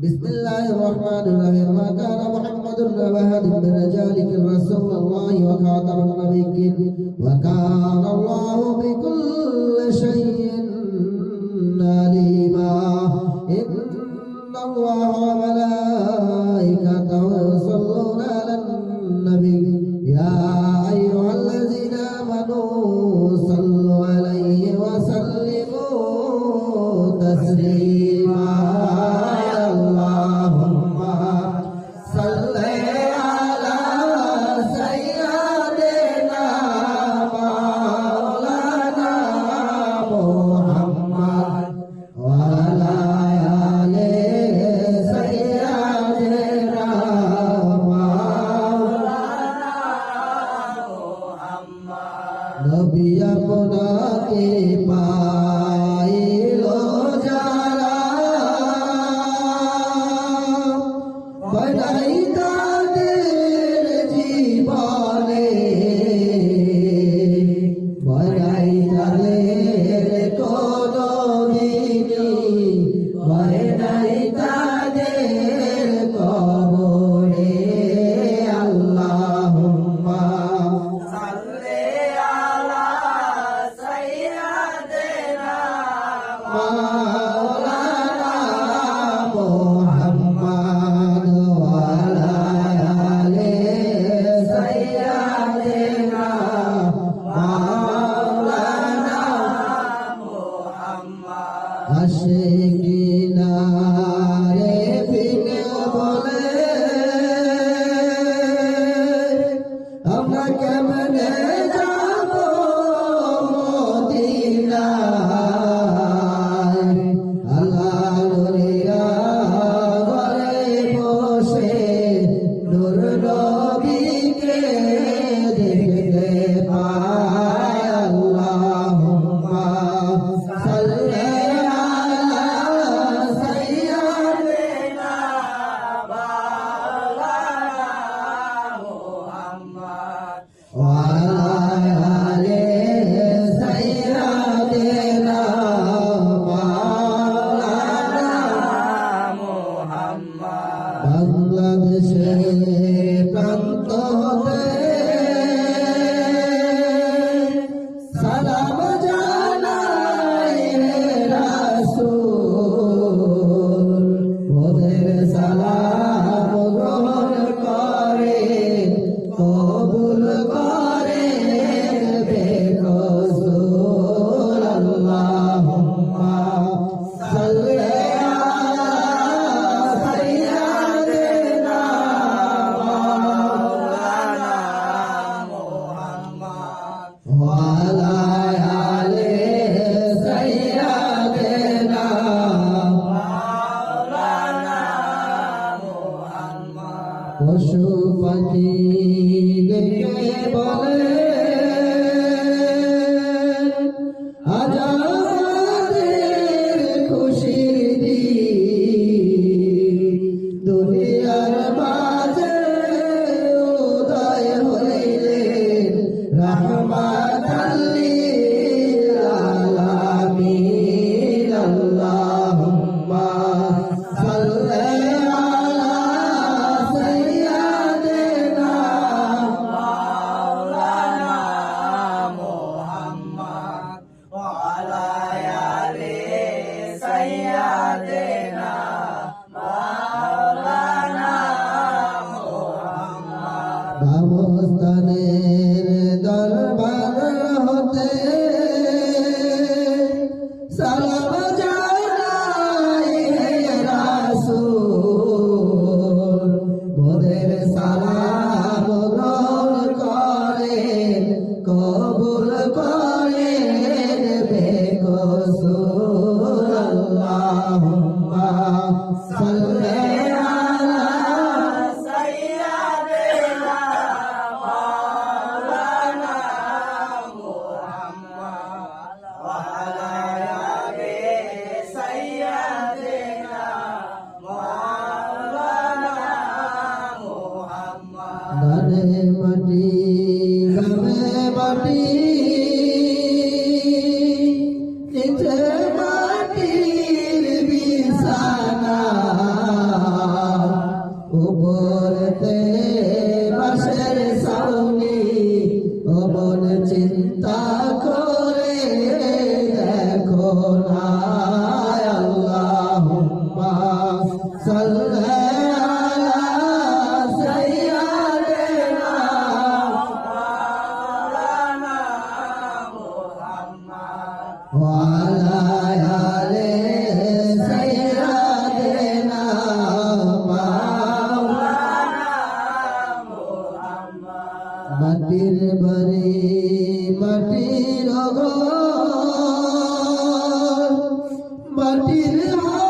بسم الله الرحمن الرحيم. ما كان محمد أحد من رجالك رسول الله وخاتم النبيين. وكان الله بكل شيء পশু অবস্থানে বাটি গমে বাটি নিচে সাউনি অমন চিন্তা করে দেখো না। মাটির ঘর মাটির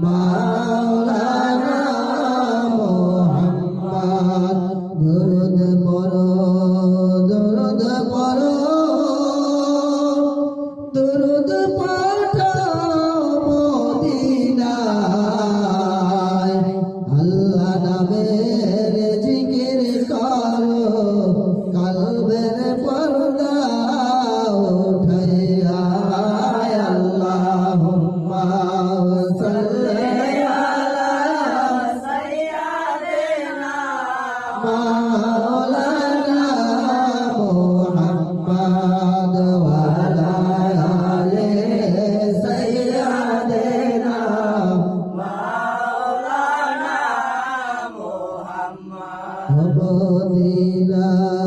Ma. মদিনার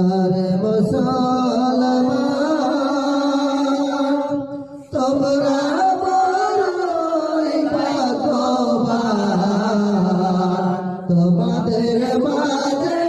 মুসলমান তোমরা তোমাদের মাঝে